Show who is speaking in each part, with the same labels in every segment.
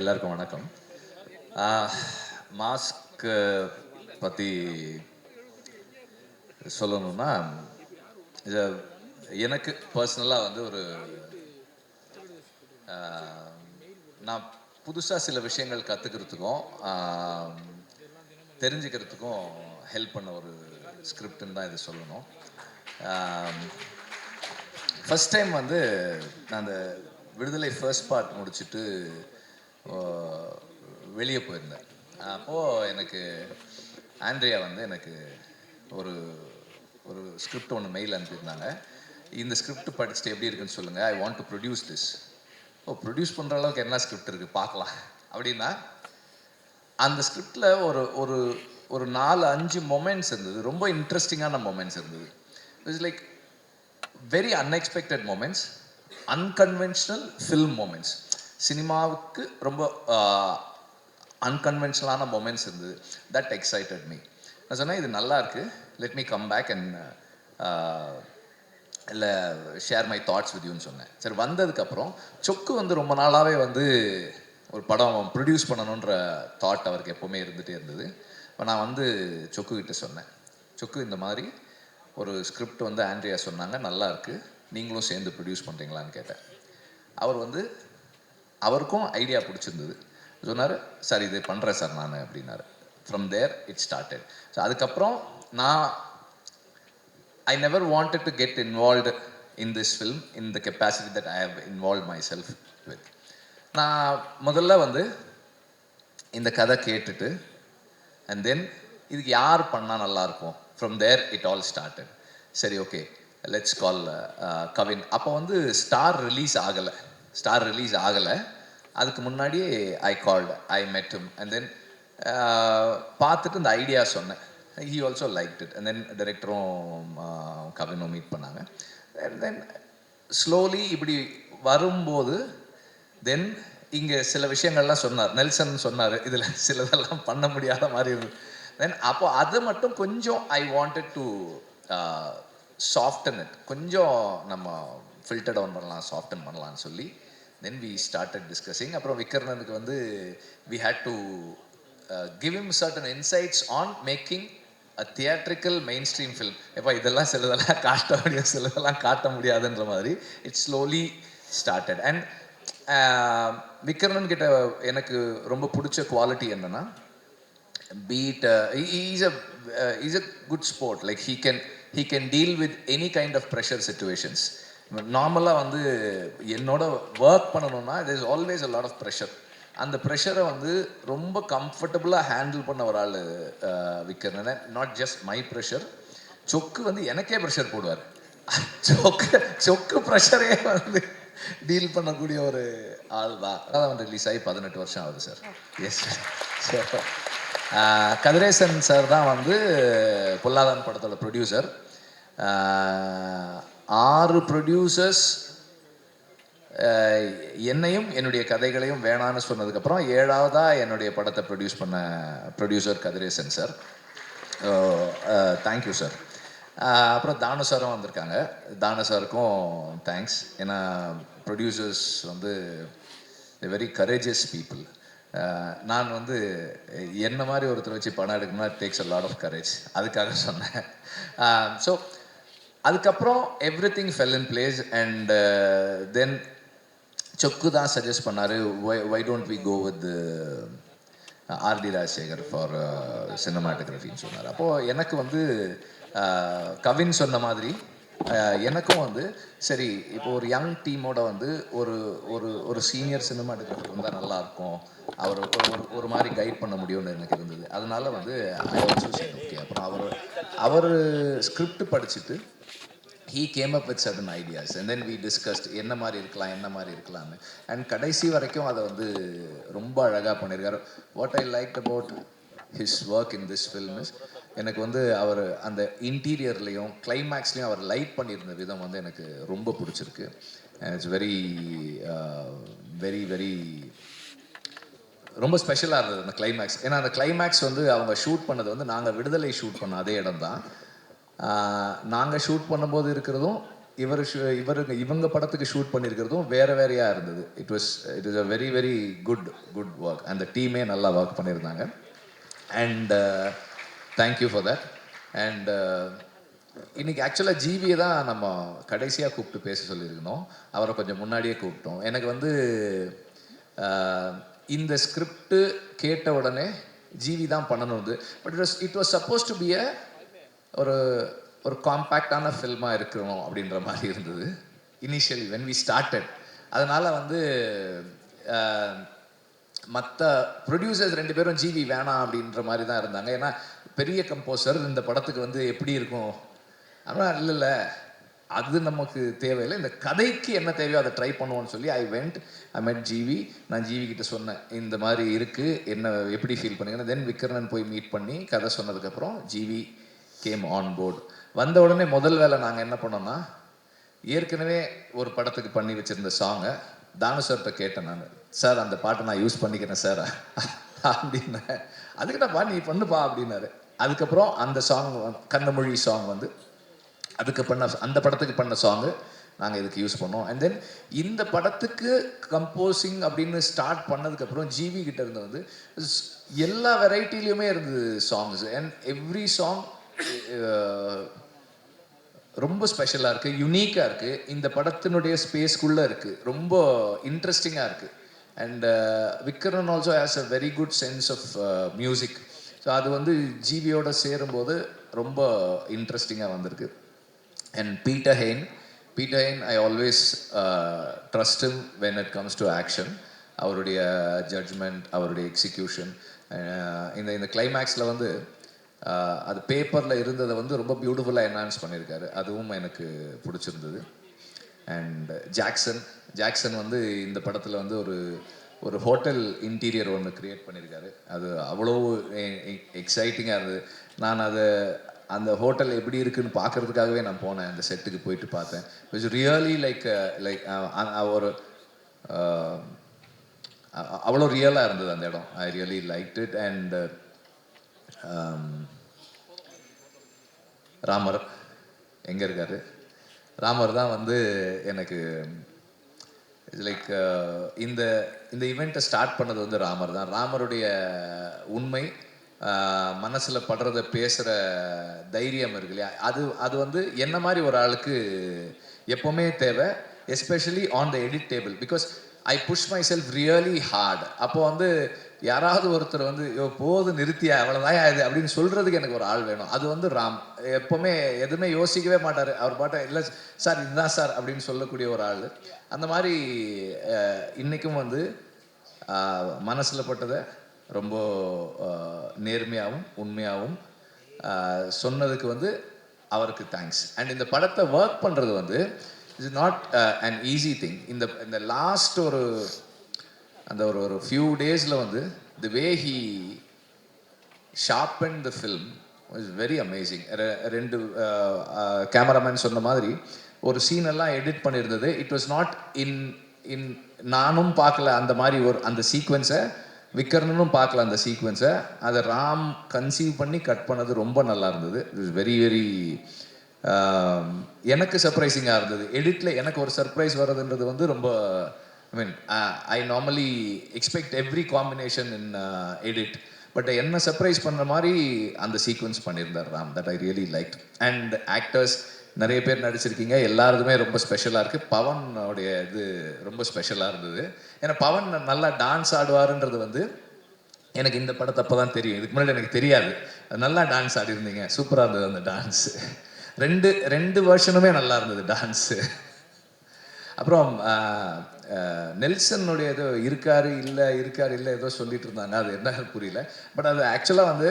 Speaker 1: எல்லாருக்கும் வணக்கம். மாஸ்க் பற்றி சொல்லணும்னா இது எனக்கு பர்சனலாக வந்து ஒரு நான் புதுசாக சில விஷயங்கள் கற்றுக்கிறதுக்கும் தெரிஞ்சுக்கிறதுக்கும் ஹெல்ப் பண்ண ஒரு ஸ்கிரிப்ட்னு தான் இது சொல்லணும். ஃபஸ்ட் டைம் வந்து நான் அந்த விடுதலை ஃபர்ஸ்ட் பார்ட் முடிச்சுட்டு வெளியே போயிருந்தேன். அப்போது எனக்கு ஆண்ட்ரியா வந்து எனக்கு ஒரு ஒரு ஸ்கிரிப்ட் ஒன்று மெயில் அனுப்பியிருந்தாங்க. இந்த ஸ்கிரிப்ட் படிச்சுட்டு எப்படி இருக்குன்னு சொல்லுங்கள் I want to produce this oh produce பண்ணுற அளவுக்கு என்ன ஸ்கிரிப்ட் இருக்குது பார்க்கலாம். அப்படின்னா அந்த ஸ்கிரிப்டில் ஒரு ஒரு ஒரு நாலு அஞ்சு மொமெண்ட்ஸ் இருந்தது. ரொம்ப இன்ட்ரெஸ்டிங்கான மொமெண்ட்ஸ் இருந்தது. It's like very unexpected moments unconventional film moments சினிமாவுக்கு ரொம்ப அன்கன்வென்ஷனலான மொமெண்ட்ஸ் இருந்தது. தட் எக்ஸைட்டட் மீ நான் சொன்னேன் இது நல்லா இருக்கு. Let me come back and இல்லை ஷேர் மை தாட்ஸ் வித் யூன்னு சொன்னேன். சரி வந்ததுக்கப்புறம் சொக்கு வந்து ரொம்ப நாளாகவே வந்து ஒரு படம் ப்ரொடியூஸ் பண்ணணுன்ற தாட் அவருக்கு எப்போவுமே இருந்துகிட்டே இருந்தது. இப்போ நான் வந்து சொக்கு கிட்ட சொன்னேன். சொக்கு இந்த மாதிரி ஒரு ஸ்கிரிப்ட் வந்து ஆண்ட்ரியா சொன்னாங்க. நல்லா இருக்கு. நீங்களும் சேர்ந்து ப்ரொடியூஸ் பண்ணுறீங்களான்னு கேட்டேன். அவர் வந்து அவருக்கும் ஐடியா பிடிச்சிருந்தது. சொன்னார் சார் இது பண்ணுறேன் சார் நான் அப்படின்னாரு. From there it started so அதுக்கப்புறம் நான் I never wanted to get involved in this film in the capacity that I have involve myself with நான் முதல்ல வந்து இந்த கதை கேட்டுட்டு அண்ட் தென் இதுக்கு யார் பண்ணால் நல்லாயிருக்கும் from there it all started சரி ஓகே லெட்ஸ் கால் கவின் அப்போ வந்து ஸ்டார் ரிலீஸ் ஆகலை. ஸ்டார் ரிலீஸ் ஆகலை. அதுக்கு முன்னாடியே ஐ கால்டு ஐ மெட் him. அண்ட் தென் uh, பார்த்துட்டு இந்த ஐடியா சொன்னேன். He also like it and then டைரக்டரும் கவினும் மீட் பண்ணாங்க. அண்ட் தென் ஸ்லோலி இப்படி வரும்போது தென் இங்கே சில விஷயங்கள்லாம் சொன்னார். நெல்சன் சொன்னார். இதில் சிலதெல்லாம் பண்ண முடியாத மாதிரி இருந்தது. தென் அப்போ அது மட்டும் கொஞ்சம் I wanted to soften it கொஞ்சம் நம்ம ஃபில்டர் டவுன் பண்ணலாம் சாஃப்டன் பண்ணலாம்னு சொல்லி தென் வி ஸ்டார்டட் டிஸ்கஸிங் அப்புறம் விக்ரனனுக்கு வந்து we had to give him certain insights on making a theatrical mainstream film எப்போ இதெல்லாம் சிலதெல்லாம் காட்ட முடியும் சிலதெல்லாம் காட்ட முடியாதுன்ற மாதிரி it's slowly started and Vikraman கிட்ட எனக்கு ரொம்ப பிடிச்ச குவாலிட்டி என்னன்னா beat is a is a good sport like he can he can deal with any kind of pressure situations நார்மலாக வந்து என்னோட ஒர்க் பண்ணணும்னா it is always a lot of pressure அந்த ப்ரெஷரை வந்து ரொம்ப கம்ஃபர்டபுளாக ஹேண்டில் பண்ண ஒரு ஆள் விற்கிறேன் நாட் ஜஸ்ட் மை ப்ரெஷர் சொக்கு வந்து எனக்கே ப்ரெஷர் போடுவார். சொக்கு சொக்கு ப்ரெஷரே வந்து டீல் பண்ணக்கூடிய ஒரு ஆள் தான். அதான் வந்து ரிலீஸ் ஆகி பதினெட்டு வருஷம் ஆகுது sir yes sir Kathiresan sir தான் வந்து பொல்லாதான் படத்தோட ப்ரொடியூசர் ஆறு ப்ரொடியூசர்ஸ் என்னையும் என்னுடைய கதைகளையும் வேணான்னு சொன்னதுக்கப்புறம் ஏழாவதா என்னுடைய படத்தை ப்ரொடியூஸ் பண்ண producer Kathiresan sir thank you sir அப்புறம் தானு சாரும் வந்திருக்காங்க. தானு சாருக்கும் தேங்க்ஸ் ஏன்னா ப்ரொடியூசர்ஸ் வந்து வெரி கரேஜியஸ் பீப்புள் நான் வந்து என்ன மாதிரி ஒருத்தர் வச்சு படம் எடுக்கணும்னா takes a lot of courage அதுக்காக சொன்னேன். ஸோ அதுக்கப்புறம் everything fell in place and then Chokku தான் சஜஸ்ட் பண்ணார் why don't we go with RD Rajasekhar for சினிமாட்டோகிராஃபின்னு சொன்னார். அப்போது எனக்கு வந்து uh, கவின் சொன்ன மாதிரி uh, எனக்கும் வந்து சரி இப்போ ஒரு யங் டீமோட வந்து ஒரு ஒரு ஒரு சீனியர் சினிமாட்டோகிராஃபர் வந்தால் நல்லாயிருக்கும் அவர் ஒரு ஒரு ஒரு மாதிரி கைட் பண்ண முடியும்னு எனக்கு இருந்தது. அதனால வந்து ஐ ஆல்சோ சரி ஓகே அப்புறம் அவர் அவர் ஸ்கிரிப்ட் படிச்சுட்டு he came up with certain ideas and then we discussed என்ன மாதிரி இருக்கலாம் என்ன மாதிரி இருக்கலாம்னு. அண்ட் கடைசி வரைக்கும் அதை வந்து ரொம்ப அழகாக பண்ணியிருக்காரு. What I like about his work in this film is எனக்கு வந்து அவர் அந்த இன்டீரியர்லேயும் கிளைமேக்ஸ்லேயும் அவர் லைட் பண்ணியிருந்த விதம் வந்து எனக்கு ரொம்ப பிடிச்சிருக்கு. இட்ஸ் வெரி வெரி வெரி ரொம்ப ஸ்பெஷலாக இருந்தது அந்த கிளைமேக்ஸ் ஏன்னா அந்த கிளைமேக்ஸ் வந்து அவங்க ஷூட் பண்ணது வந்து நாங்கள் விடுதலை ஷூட் பண்ண அதே இடம் தான். நாங்கள் ஷூட் பண்ணும்போது இருக்கிறதும் இவர் இவருக்கு இவங்க படத்துக்கு ஷூட் பண்ணியிருக்கிறதும் வேற வேறையாக இருந்தது. It was it is a very very good good work அந்த டீமே நல்லா ஒர்க் பண்ணியிருந்தாங்க. And thank you for that and இன்னைக்கு ஆக்சுவலாக ஜிவியை தான் நம்ம கடைசியாக கூப்பிட்டு பேச சொல்லியிருக்கணும். அவரை கொஞ்சம் முன்னாடியே கூப்பிட்டோம். எனக்கு வந்து இந்த ஸ்கிரிப்டு கேட்ட உடனே ஜிவி தான் பண்ணணும். But it was it was suppose to be a ஒரு ஒரு காம்பேக்டான ஃபில்மாக இருக்கணும் அப்படின்ற மாதிரி இருந்தது. இனிஷியலி வென் வி ஸ்டார்டட் அதனால் வந்து மற்ற ப்ரொடியூசர்ஸ் ரெண்டு பேரும் ஜிவி வேணாம் அப்படின்ற மாதிரி தான் இருந்தாங்க. ஏன்னா பெரிய கம்போசர் இந்த படத்துக்கு வந்து எப்படி இருக்கும்? ஆனால் இல்லை இல்லை அது நமக்கு தேவையில்லை. இந்த கதைக்கு என்ன தேவையோ அதை ட்ரை பண்ணுவோம்னு சொல்லி ஐ வெண்ட் ஐ மெட் ஜிவி நான் ஜிவி கிட்ட சொன்னேன் இந்த மாதிரி இருக்குது என்ன எப்படி ஃபீல் பண்ணுங்கன்னா தென் விக்ரணன் போய் மீட் பண்ணி கதை சொன்னதுக்கப்புறம் ஜிவி கேம் ஆன் போர்டு வந்த உடனே முதல் வேலை நாங்கள் என்ன பண்ணோம்னா ஏற்கனவே ஒரு படத்துக்கு பண்ணி வச்சுருந்த சாங்கை தானு சார்கிட்ட கேட்டேன் நான். சார் அந்த பாட்டை நான் யூஸ் பண்ணிக்கிறேன் சார் அப்படின்னேன் அதுக்கிட்டப்பா நீ பண்ணுப்பா அப்படின்னாரு. அதுக்கப்புறம் அந்த சாங் கண்ணமொழி சாங் வந்து அதுக்கு பண்ண அந்த படத்துக்கு பண்ண சாங்கு நாங்கள் இதுக்கு யூஸ் பண்ணோம். அண்ட் தென் இந்த படத்துக்கு கம்போசிங் அப்படின்னு ஸ்டார்ட் பண்ணதுக்கப்புறம் ஜிவி கிட்ட இருந்து வந்து எல்லா வெரைட்டிலையுமே இருந்தது சாங்ஸ் அண்ட் எவ்ரி சாங் ரொம்ப ஸ்பெஷலாக இருக்குது யுனீக்காக இருக்குது இந்த படத்தினுடைய ஸ்பேஸ்க்குள்ளே இருக்குது ரொம்ப இன்ட்ரெஸ்டிங்காக இருக்குது and Vikran also has a very good sense of music so அது வந்து ஜிவியோட சேரும்போது ரொம்ப இன்ட்ரெஸ்டிங்காக வந்திருக்கு. And Peter Hein Peter Hein I always trust when it comes to action அவருடைய ஜட்ஜ்மெண்ட் அவருடைய எக்ஸிக்யூஷன் இந்த இந்த கிளைமேக்ஸில் வந்து அது பேப்பரில் இருந்ததை வந்து ரொம்ப பியூட்டிஃபுல்லாக என்ஹான்ஸ் பண்ணியிருக்காரு. அதுவும் எனக்கு பிடிச்சிருந்தது. அண்ட் ஜாக்சன் ஜாக்சன் வந்து இந்த படத்தில் வந்து ஒரு ஒரு ஹோட்டல் இன்டீரியர் ஒன்று க்ரியேட் பண்ணியிருக்காரு. அது அவ்வளோ எக்ஸைட்டிங்காக இருந்தது. நான் அதை அந்த ஹோட்டல் எப்படி இருக்குன்னு பார்க்கறதுக்காகவே நான் போனேன். அந்த செட்டுக்கு போயிட்டு பார்த்தேன். இட்ஸ் ரியலி லைக் லைக் ஒரு அவ்வளோ ரியலாக இருந்தது அந்த இடம். I really like it and Ramar. எங்கே இருக்காரு? ராமர் தான் வந்து எனக்கு லைக் இந்த இந்த இவெண்ட்டை ஸ்டார்ட் பண்ணது வந்து ராமர் தான். ராமருடைய உண்மை மனசில் படுறத பேசுகிற தைரியம் இருக்கு இல்லையா? அது அது வந்து என்ன மாதிரி ஒரு ஆளுக்கு எப்போவுமே தேவை? Especially on the edit table because I push myself really hard அப்போது வந்து யாராவது ஒருத்தர் வந்து போது நிறுத்தியா அவ்வளோதான் இது? அப்படின்னு சொல்கிறதுக்கு எனக்கு ஒரு ஆள் வேணும். அது வந்து ராம். எப்போவுமே எதுவுமே யோசிக்கவே மாட்டார். அவர் பாட்டை இல்லை சார் இதுதான் சார் அப்படின்னு சொல்லக்கூடிய ஒரு ஆள். அந்த மாதிரி இன்றைக்கும் இன்னைக்கும் வந்து மனசில் பட்டதை ரொம்ப நேர்மையாகவும் உண்மையாகவும் சொன்னதுக்கு வந்து அவருக்கு தேங்க்ஸ் அண்ட் இந்த படத்தை ஒர்க் பண்ணுறது வந்து it's not an easy thing இந்த இந்த லாஸ்ட் ஒரு அந்த ஒரு ஒரு ஃபியூ டேஸில் வந்து the way he sharpen the film is very amazing ரெண்டு கேமராமேன் சொன்ன மாதிரி ஒரு சீன் எல்லாம் edit பண்ணியிருந்தது. It was not in in நானும் பார்க்கல அந்த மாதிரி ஒரு அந்த சீக்வன்ஸை விக்கரனும் பார்க்கல அந்த சீக்வன்ஸை அதை ராம் கன்சீவ் பண்ணி கட் பண்ணது ரொம்ப நல்லா இருந்தது. இட் இஸ் வெரி வெரி எனக்கு சர்ப்ரைசிங்காக இருந்தது. எடிட்டில் எனக்கு ஒரு சர்ப்ரைஸ் வர்றதுன்றது வந்து ரொம்ப I mean I normally expect every combination in edit but என்ன சர்ப்ரைஸ் பண்ணுற மாதிரி அந்த சீக்வன்ஸ் பண்ணியிருந்தார் Ram that I really like and actors நிறைய பேர் நடிச்சிருக்கீங்க எல்லாருக்குமே ரொம்ப ஸ்பெஷலாக இருக்குது பவனுடைய இது ரொம்ப ஸ்பெஷலாக இருந்தது. ஏன்னா பவன் நல்லா டான்ஸ் ஆடுவாருன்றது வந்து எனக்கு இந்த படத்தை அப்போ தான் தெரியும். இதுக்கு முன்னாடி எனக்கு தெரியாது. நல்லா டான்ஸ் ஆடிருந்தீங்க சூப்பராக இருந்தது அந்த டான்ஸு ரெண்டு ரெண்டு வருஷனுமே நல்லா இருந்தது டான்ஸு அப்புறம் நெல்சனுடைய ஏதோ இருக்காரு இல்லை இருக்காரு இல்லை ஏதோ சொல்லிட்டு இருந்தாங்க. அது என்ன புரியல. பட் அது ஆக்சுவலாக வந்து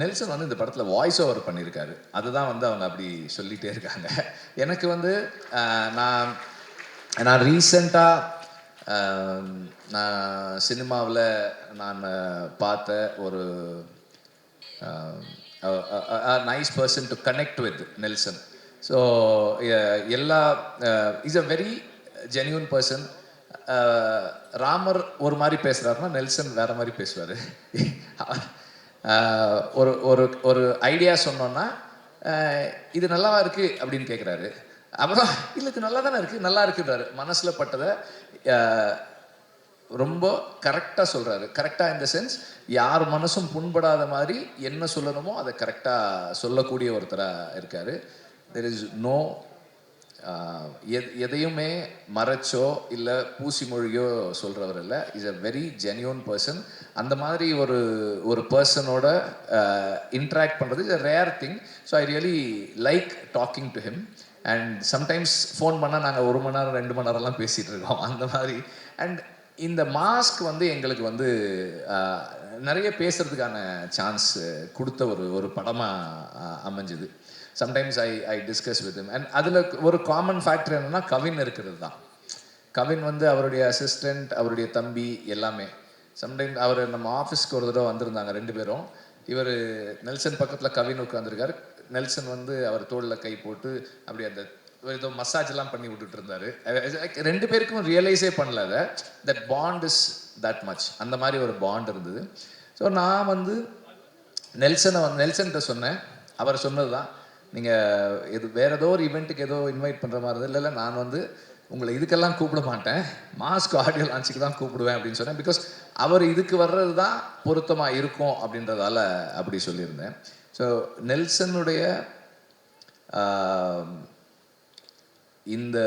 Speaker 1: நெல்சன் வந்து இந்த படத்தில் வாய்ஸ் ஓவர் பண்ணியிருக்காரு. அதுதான் வந்து அவங்க அப்படி சொல்லிகிட்டே இருக்காங்க. எனக்கு வந்து நான் நான் ரீசண்டாக நான் சினிமாவில் நான் பார்த்த ஒரு nice person to connect with Nelson. So எல்லா is a very genuine person Ramar ஒரு மாதிரி பேசுகிறாருன்னா நெல்சன் வேற மாதிரி பேசுவார். Uh, ஒரு ஒரு ஒரு ஐடியா சொன்னோன்னா uh, இது நல்லாவா இருக்குது அப்படின்னு கேட்குறாரு அப்புறம் இல்லை இது நல்லா தானே இருக்குது நல்லா இருக்குன்றாரு. மனசில் பட்டதை uh, ரொம்ப கரெக்டாக சொல்கிறாரு கரெக்டாக இந்த சென்ஸ் யார் மனசும் புண்படாத மாதிரி என்ன சொல்லணுமோ அதை கரெக்டாக சொல்லக்கூடிய ஒருத்தராக இருக்காரு. தெர் இஸ் நோ எதையுமே மறைச்சோ இல்லை பூசி மொழியோ சொல்கிறவர் இல்லை is a very genuine person அந்த மாதிரி ஒரு ஒரு பர்சனோட இன்ட்ராக்ட் பண்ணுறது is a rare thing so I really like talking to him and sometimes phone பண்ணால் நாங்கள் ஒரு மணி நேரம் ரெண்டு மணி நேரம்லாம் பேசிகிட்டு இருக்கோம். அந்த மாதிரி. அண்ட் இந்த மாஸ்க் வந்து எங்களுக்கு வந்து uh, நிறைய பேசுறதுக்கான சான்ஸ் கொடுத்த ஒரு ஒரு படமாக அமைஞ்சுது. Sometimes I I discuss with and அதில் ஒரு காமன் ஃபேக்டர் என்னன்னா கவின் இருக்கிறது தான். கவின் வந்து அவருடைய அசிஸ்டண்ட் அவருடைய தம்பி எல்லாமே. சம்டைம் அவர் நம்ம ஆஃபீஸ்க்கு ஒரு தடவை வந்திருந்தாங்க ரெண்டு பேரும். இவர் நெல்சன் பக்கத்தில் கவின் உட்காந்துருக்காரு நெல்சன் வந்து அவர் தோளில் கை போட்டு அப்படி அந்த ஏதோ மசாஜ் எல்லாம் பண்ணி விட்டுட்டு இருந்தார். ரெண்டு பேருக்கும் ரியலைஸே பண்ணல அதை. That bond is that much அந்த மாதிரி ஒரு பாண்ட் இருந்தது. ஸோ நான் வந்து நெல்சனை வந்து நெல்சன்கிட்ட சொன்னேன். அவர் சொன்னது தான் நீங்கள் இது வேறு ஏதோ ஒரு ஈவெண்ட்டுக்கு ஏதோ இன்வைட் பண்ணுற மாதிரி இருந்தது இல்லை இல்லை நான் வந்து உங்களை இதுக்கெல்லாம் கூப்பிட மாட்டேன். மாஸ்க் ஆடியோ லான்ச்சுக்கு தான் கூப்பிடுவேன் அப்படின்னு சொன்னேன். பிகாஸ் அவர் இதுக்கு வர்றது தான் பொருத்தமாக இருக்கும் அப்படின்றதால அப்படி சொல்லியிருந்தேன். ஸோ நெல்சனுடைய இந்த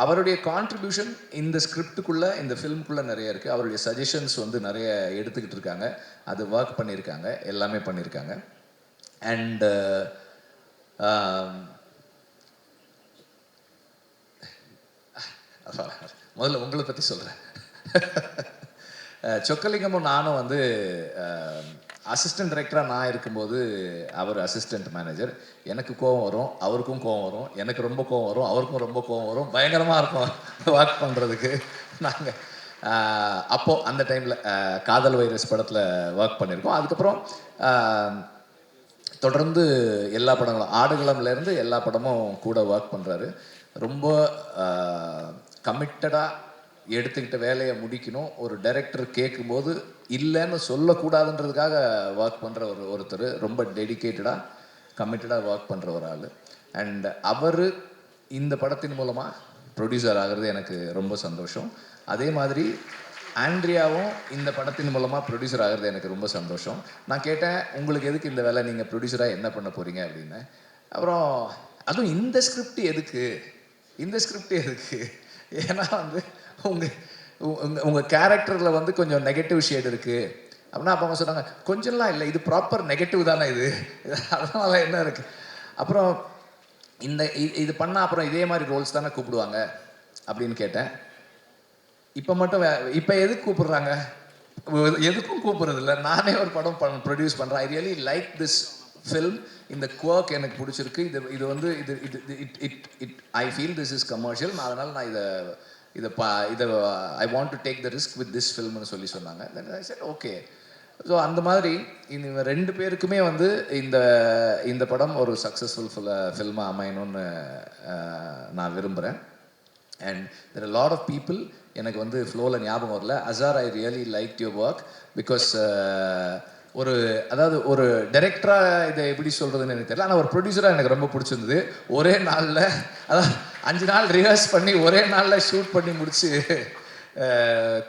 Speaker 1: அவருடைய கான்ட்ரிபியூஷன் இந்த ஸ்கிரிப்டுக்குள்ளே இந்த ஃபிலிம்குள்ளே நிறைய இருக்குது அவருடைய சஜஷன்ஸ் வந்து நிறைய எடுத்துக்கிட்டு இருக்காங்க. அது ஒர்க் பண்ணியிருக்காங்க. எல்லாமே பண்ணியிருக்காங்க. அண்டு முதல்ல உங்களை பற்றி சொல்கிறேன் சொக்கலிங்கமும் நானும் வந்து அசிஸ்டன்ட் டைரக்டராக நான் இருக்கும்போது அவர் அசிஸ்டன்ட் மேனேஜர் எனக்கு கோவம் வரும் அவருக்கும் கோவம் வரும் எனக்கு ரொம்ப கோவம் வரும் அவருக்கும் ரொம்ப கோவம் வரும். பயங்கரமாக இருக்கும் ஒர்க் பண்ணுறதுக்கு நாங்கள் அப்போது அந்த டைமில் காதல் வைரஸ் படத்தில் ஒர்க் பண்ணியிருக்கோம். அதுக்கப்புறம் தொடர்ந்து எல்லா படங்களும் ஆடுகளம்லேருந்து எல்லா படமும் கூட ஒர்க் பண்ணுறாரு ரொம்ப கமிட்டடாக எடுத்துக்கிட்ட வேலையை முடிக்கணும். ஒரு டைரக்டர் கேட்கும்போது இல்லைன்னு சொல்லக்கூடாதுன்றதுக்காக ஒர்க் பண்ணுற ஒரு ஒருத்தர். ரொம்ப டெடிகேட்டடாக கமிட்டடாக ஒர்க் பண்ணுற ஒரு ஆள். அண்ட் அவர் இந்த படத்தின் மூலமாக ப்ரொடியூசர் ஆகிறது எனக்கு ரொம்ப சந்தோஷம். அதே மாதிரி ஆண்ட்ரியாவும் இந்த படத்தின் மூலமாக ப்ரொடியூசர் ஆகிறது எனக்கு ரொம்ப சந்தோஷம். நான் கேட்டேன் உங்களுக்கு எதுக்கு இந்த வேலை? நீங்கள் ப்ரொடியூசராக என்ன பண்ண போகிறீங்க அப்படின்னு. அப்புறம் அதுவும் இந்த ஸ்கிரிப்ட் எதுக்கு? இந்த ஸ்கிரிப்ட் எதுக்கு? ஏன்னா வந்து உங்கள் உங்கள் உங்கள் கேரக்டரில் வந்து கொஞ்சம் நெகட்டிவ் ஷேட் இருக்குது அப்படின்னா அப்போ அவங்க சொன்னாங்க கொஞ்சம்லாம் இல்லை இது ப்ராப்பர் நெகட்டிவ் தானே இது. அதனால என்ன இருக்குது அப்புறம் இந்த இது பண்ணால் அப்புறம் இதே மாதிரி ரோல்ஸ் தானே கூப்பிடுவாங்க? அப்படின்னு கேட்டேன். இப்போ மட்டும் வே- இப்போ எதுக்கு கூப்பிடுறாங்க? எதுக்கும் கூப்பிடுறது இல்லை நானே ஒரு படம் ப்ரொடியூஸ் பண்ணுறேன் I really like this film இந்த குவர்க் எனக்கு பிடிச்சிருக்கு. இது இது வந்து இது இது it it it I feel this is commercial அதனால் நான் இதை இதை பா இதை I want to take the risk with this ஃபில்ம்னு சொல்லி சொன்னாங்க. Then I said okay so அந்த மாதிரி இந்த ரெண்டு பேருக்குமே வந்து இந்த இந்த படம் ஒரு சக்ஸஸ்ஃபுல் ஃபில்மாக அமையணும்னு நான் விரும்புகிறேன் and there lot of people எனக்கு வந்து ஃப்ளோவில் ஞாபகம் வரல. Azhar I really like your work because ஒரு அதாவது ஒரு டைரக்டராக இதை எப்படி சொல்கிறதுன்னு எனக்கு தெரியல. ஆனால் ஒரு ப்ரொடியூசராக எனக்கு ரொம்ப பிடிச்சிருந்தது. ஒரே நாளில் அதாவது அஞ்சு நாள் ரிஹர்ஸ் பண்ணி ஒரே நாளில் ஷூட் பண்ணி முடிச்சு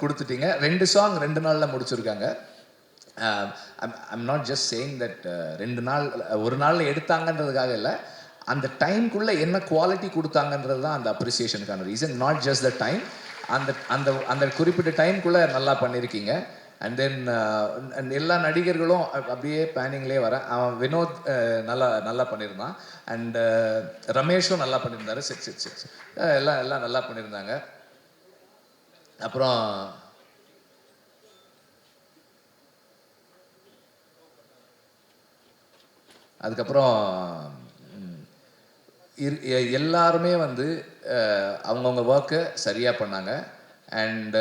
Speaker 1: கொடுத்துட்டீங்க. ரெண்டு சாங் ரெண்டு நாளில் முடிச்சிருக்காங்க. I'm not just saying that ரெண்டு நாள் ஒரு நாளில் எடுத்தாங்கன்றதுக்காக இல்லை. அந்த டைம்குள்ளே என்ன குவாலிட்டி கொடுத்தாங்கன்றது தான் அந்த அப்ரிசியேஷனுக்கான reason not just the time அந்த அந்த அந்த குறிப்பிட்ட டைம்குள்ளே நல்லா பண்ணியிருக்கீங்க அண்ட் தென் uh, எல்லா நடிகர்களும் அப்படியே பேனிங்லேயே வரேன் அவன் வினோத் uh, நல்லா நல்லா பண்ணியிருந்தான் அண்ட் uh, ரமேஷும் நல்லா பண்ணியிருந்தாரு சிக்ஸ் சிக்ஸ் சிக்ஸ் எல்லாம் எல்லாம் நல்லா பண்ணியிருந்தாங்க அப்புறம் அதுக்கப்புறம் எல்லாருமே வந்து அவங்கவங்க ஒர்க்கை சரியாக பண்ணாங்க. அண்ட்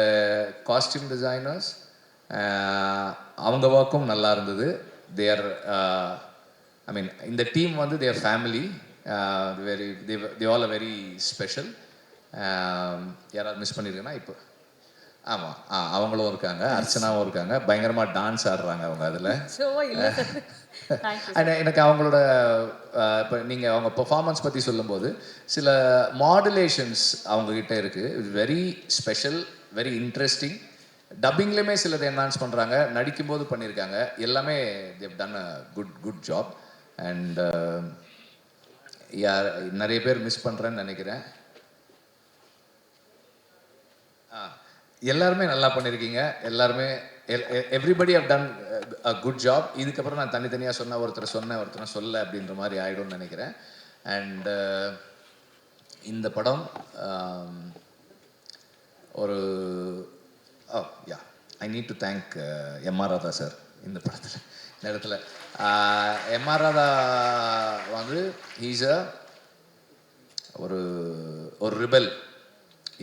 Speaker 1: காஸ்டியூம் டிசைனர்ஸ் அவங்க ஒர்க்கும் நல்லா இருந்தது. தேர் ஐ மீன் இந்த டீம் வந்து their family very they all a very special யாராவது மிஸ் பண்ணியிருக்கேன்னா இப்போ ஆமாம் ஆ அவங்களும் இருக்காங்க. அர்ச்சனாவும் இருக்காங்க. பயங்கரமாக டான்ஸ் ஆடுறாங்க அவங்க அதில். அண்ட் எனக்கு அவங்களோட இப்போ நீங்கள் அவங்க பெர்ஃபார்மன்ஸ் பற்றி சொல்லும்போது சில மாடுலேஷன்ஸ் அவங்கக்கிட்ட இருக்குது வெரி ஸ்பெஷல் வெரி இன்ட்ரெஸ்டிங் டப்பிங்லேயுமே சிலதை என்ஹான்ஸ் பண்ணுறாங்க நடிக்கும்போது பண்ணியிருக்காங்க எல்லாமே they've done a good good job and யார் நிறைய பேர் மிஸ் பண்ணுறேன்னு நினைக்கிறேன். ஆ எல்லாருமே நல்லா பண்ணியிருக்கீங்க எல்லாருமே everybody have done a good job இதுக்கப்புறம் நான் தனித்தனியாக சொன்ன ஒருத்தர் சொன்னேன் ஒருத்தர் சொல்ல அப்படின்ற மாதிரி ஆகிடும்னு நினைக்கிறேன். அண்ட் uh, இந்த படம் um, ஒரு ஓ yeah I need to thank MR Radha sir இந்த படத்தில் இந்த இடத்துல. Uh, எம்ஆர் ராதா வந்து ஹீஸ் அ ஒரு ஒரு ரிபல்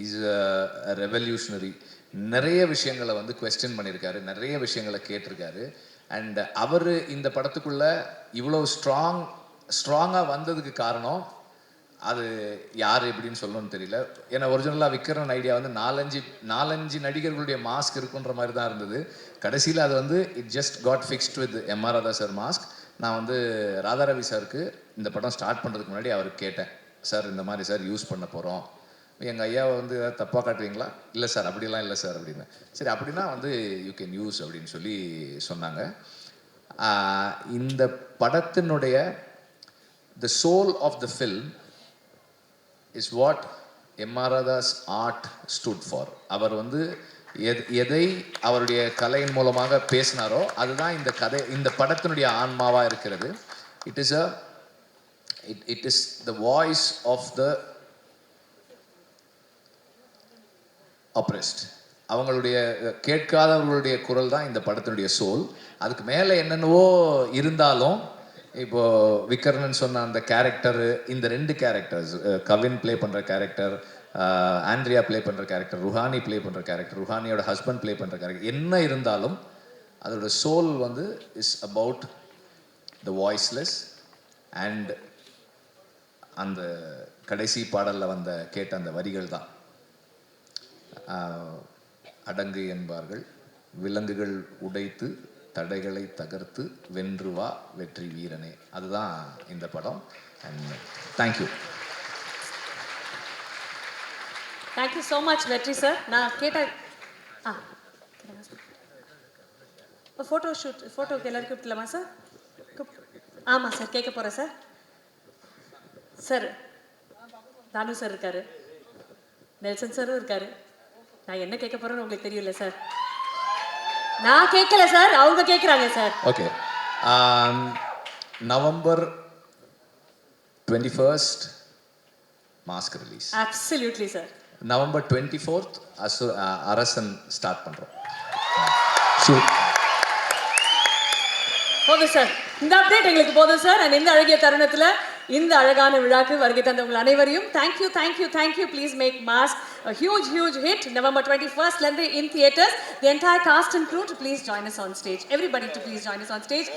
Speaker 1: இஸ் அ ரெவல்யூஷனரி நிறைய விஷயங்களை வந்து கொஸ்டின் பண்ணியிருக்காரு நிறைய விஷயங்களை கேட்டிருக்காரு. அண்ட் அவர் இந்த படத்துக்குள்ள இவ்வளோ ஸ்ட்ராங் ஸ்ட்ராங்காக வந்ததுக்கு காரணம் அது யார் எப்படின்னு சொல்லணும்னு தெரியல. ஏன்னா ஒரிஜினலாக விக்ரன் ஐடியா வந்து நாலஞ்சு நாலஞ்சு நடிகர்களுடைய மாஸ்க் இருக்குன்ற மாதிரி தான் இருந்தது. கடைசியில் அது வந்து it just got fixed with M R Radha sir Mask நான் வந்து ராதாரவி சாருக்கு இந்த படம் ஸ்டார்ட் பண்ணுறதுக்கு முன்னாடி அவருக்கு கேட்டேன். சார் இந்த மாதிரி சார் யூஸ் பண்ண போகிறோம் எங்கள் ஐயாவை வந்து ஏதாவது தப்பாக காட்டுவீங்களா? இல்லை சார் அப்படிலாம் இல்லை சார் அப்படின்னு. சரி அப்படின்னா வந்து யூ கேன் யூஸ் அப்படின்னு சொல்லி சொன்னாங்க. இந்த படத்தினுடைய the soul of the film is what எம்ஆர்ஆதாஸ் art stood for அவர் வந்து எத் எதை அவருடைய கலையின் மூலமாக பேசினாரோ அதுதான் இந்த கதை இந்த படத்தினுடைய ஆன்மாவாக இருக்கிறது. It is a it it is the voice of the oppressed அவங்களுடைய கேட்காதவர்களுடைய குரல் தான் இந்த படத்தினுடைய சோல் அதுக்கு மேலே என்னென்னவோ இருந்தாலும் இப்போ விக்கர்ணன் சொன்ன அந்த கேரக்டரு இந்த ரெண்டு கேரக்டர்ஸ் கவின் ப்ளே பண்ணுற கேரக்டர் ஆண்ட்ரியா ப்ளே பண்ணுற கேரக்டர் ருஹானி ப்ளே பண்ணுற கேரக்டர் ருஹானியோட ஹஸ்பண்ட் ப்ளே பண்ணுற கேரக்டர் என்ன இருந்தாலும் அதோட சோல் வந்து is about the voiceless and அந்த கடைசி பாடலில் வந்த கேட்ட அந்த வரிகள் தான். அடங்கு என்பார்கள். விலங்குகள் உடைத்து தடைகளை தகர்த்து வென்று வா வெற்றி வீரனே. அதுதான் இந்த படம். And thank you
Speaker 2: thank you so much Vetri sir நான் கேட்ட ஆ. ஃபோட்டோ ஷூட் ஃபோட்டோக்கு எல்லாரும் கூப்பிடலாமா சார் ஆமாம் சார் கேட்க போகிறேன் சார் சார் தானு சார் இருக்காரு. நெல்சன் சாரும் இருக்காரு. நான் என்ன கேட்க போறேன்னு உங்களுக்கு தெரியல சார் நான் கேட்கல சார் அவங்க கேட்குறாங்க sir
Speaker 1: okay November twenty first Mask release
Speaker 2: absolutely sir
Speaker 1: November twenty fourth அசு அரசன் ஸ்டார்ட் பண்ணுறோம்
Speaker 2: போதும் சார் இந்த அப்டேட் எங்களுக்கு போதும் சார் அண்ட் இந்த அழகிய தருணத்துல இந்த அழகான விழாக்கு வருகை தந்த உங்கள் அனைவரையும் thank you thank you thank you please make Mask huge huge hit November twenty ஃபர்ஸ்ட்லேருந்து in theatres the entire cast and crew to please join us on stage everybody to please join us on stage